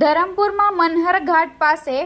ધરમપુરમાં મનહર ઘાટ પાસે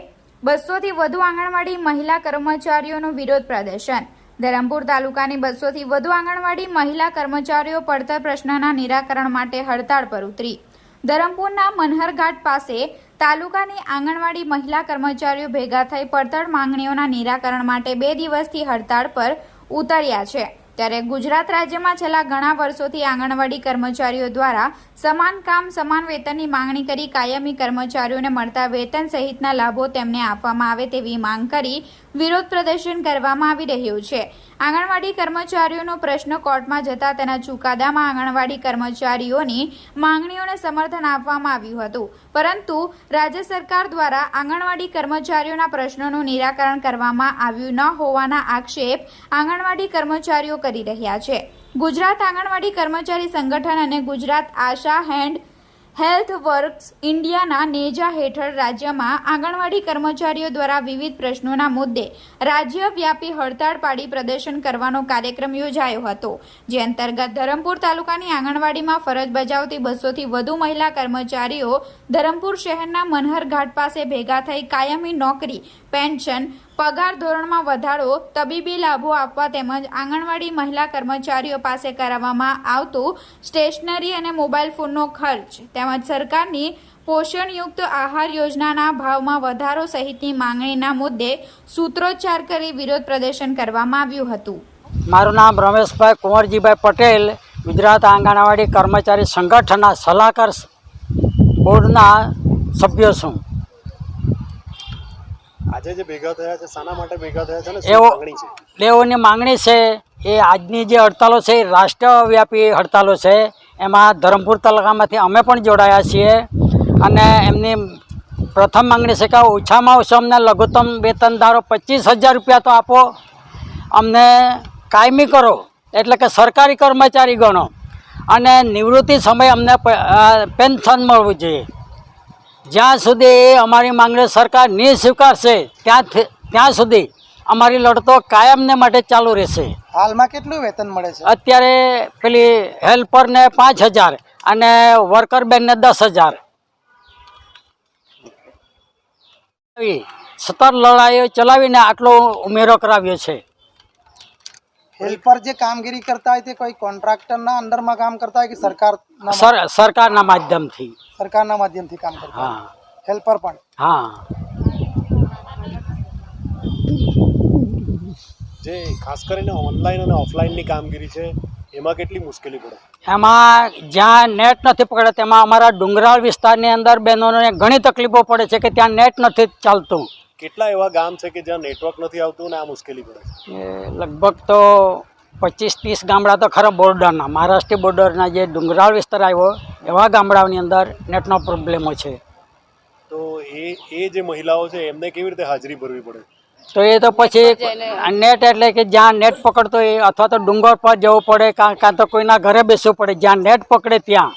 બસોથી વધુ આંગણવાડી મહિલા કર્મચારીઓનું વિરોધ પ્રદર્શન. ધરમપુર તાલુકાની બસોથી વધુ આંગણવાડી મહિલા કર્મચારીઓ પડતર પ્રશ્નના નિરાકરણ માટે હડતાળ પર ઉતરી. ધરમપુરના મનહર ઘાટ પાસે તાલુકાની આંગણવાડી મહિલા કર્મચારીઓ ભેગા થઈ પડતર માંગણીઓના નિરાકરણ માટે બે દિવસથી હડતાળ પર ઉતર્યા છે. ત્યારે ગુજરાત રાજ્યમાં છેલ્લા ઘણા વર્ષોથી આંગણવાડી કર્મચારીઓ દ્વારા સમાન કામ, સમાન વેતનની માંગણી કરી કાયમી કર્મચારીઓને મળતા વેતન સહિતના લાભો તેમને આપવામાં આવે તેવી માંગ કરી વિરોધ પ્રદર્શન કરવામાં આવી રહ્યું છે. આંગણવાડી કર્મચારીઓનો પ્રશ્ન કોર્ટમાં જતા તેના ચુકાદામાં આંગણવાડી કર્મચારીઓની માંગણીઓને સમર્થન આપવામાં આવ્યું હતું. પરંતુ રાજ્ય સરકાર દ્વારા આંગણવાડી કર્મચારીઓના પ્રશ્નોનું નિરાકરણ કરવામાં આવ્યું ન હોવાના આક્ષેપ આંગણવાડી કર્મચારીઓ કરી રહ્યા છે. ગુજરાત આંગણવાડી કર્મચારી સંગઠન અને Gujarat ASHA and health works ઇન્ડિયાના નેજા હેઠળ રાજ્યમાં આંગણવાડી કર્મચારીઓ દ્વારા વિવિધ પ્રશ્નોના મુદ્દે રાજ્યવ્યાપી હડતાળ પાડી પ્રદર્શન કરવાનો કાર્યક્રમ યોજાયો હતો, જે અંતર્ગત ધરમપુર તાલુકાની આંગણવાડીમાં ફરજ બજાવતી બસોથી વધુ મહિલા કર્મચારીઓ ધરમપુર શહેરના મનહર ઘાટ પાસે ભેગા થઈ કાયમી નોકરી, પેન્શન પગાર ધોરણમાં વધારો, તબીબી લાભો આપવા તેમજ આંગણવાડી મહિલા કર્મચારીઓ પાસે કરાવવામાં આવતું સ્ટેશનરી અને મોબાઈલ ફોનનો ખર્ચ તેમજ સરકારની પોષણયુક્ત આહાર યોજનાના ભાવમાં વધારો સહિતની માંગણીના મુદ્દે સૂત્રોચ્ચાર કરી વિરોધ પ્રદર્શન કરવામાં આવ્યું હતું. મારું નામ રમેશભાઈ કુંવરજીભાઈ પટેલ, ગુજરાત આંગણવાડી કર્મચારી સંગઠનના સલાહકાર બોર્ડના સભ્ય છું. આજે જે ભેગા થયા છે શાના માટે ભેગા થયા છે ને શું માંગણી છે? માંગણી છે એ આજની જે હડતાલો છે એ રાષ્ટ્રવ્યાપી હડતાલો છે એમાં ધરમપુર તાલુકામાંથી અમે પણ જોડાયા છીએ. અને એમની પ્રથમ માંગણી છે કે ઓછામાં ઓછા અમને લઘુત્તમ વેતનદારો પચીસ હજાર રૂપિયા તો આપો. અમને કાયમી કરો એટલે કે સરકારી કર્મચારી ગણો. અને નિવૃત્તિ સમયે અમને પેન્શન મળવું જોઈએ. જ્યાં સુધી અમારી માંગણી સરકાર નહીં સ્વીકારશે ત્યાં ત્યાં સુધી અમારી લડતો કાયમને માટે ચાલુ રહેશે. હાલમાં કેટલું વેતન મળે છે? અત્યારે પેલી હેલ્પરને પાંચ હજાર અને વર્કર બેનને દસ હજાર. સતત લડાઈઓ ચલાવીને આટલો ઉમેરો કરાવ્યો છે. હેલ્પર જે કામગીરી કરતા હોય તે કોઈ કોન્ટ્રાક્ટરના અંડરમાં કામ કરતા હોય કે સરકાર સર સરકારના માધ્યમથી. સરકારના માધ્યમથી કામ કરતા હા. હેલ્પર પણ? હા. જે ખાસ કરીને ઓનલાઈન અને ઓફલાઈનની કામગીરી છે એમાં કેટલી મુશ્કેલી પડે? એમાં જ્યાં નેટ નથી પકડે તેમાં અમારા ડુંગરાળ વિસ્તારની અંદર બહેનોને ઘણી તકલીફો પડે છે કે ત્યાં નેટ નથી ચાલતું. કેટલા એવા ગામ છે કે જ્યાં નેટવર્ક નથી આવતું ને આ મુશ્કેલી પડે છે? લગભગ તો પચીસ ત્રીસ ગામડા તો ખરા બોર્ડરના મહારાષ્ટ્ર બોર્ડરના જે ડુંગરાળ વિસ્તાર આવ્યો એવા ગામડાઓની અંદર નેટનો પ્રોબ્લેમો છે. તો એ એ જે મહિલાઓ છે એમને કેવી રીતે હાજરી ભરવી પડે? તો એ તો પછી નેટ એટલે કે જ્યાં નેટ પકડતો હોય અથવા તો ડુંગર પર જવું પડે કાં કાં તો કોઈના ઘરે બેસવું પડે જ્યાં નેટ પકડે ત્યાં.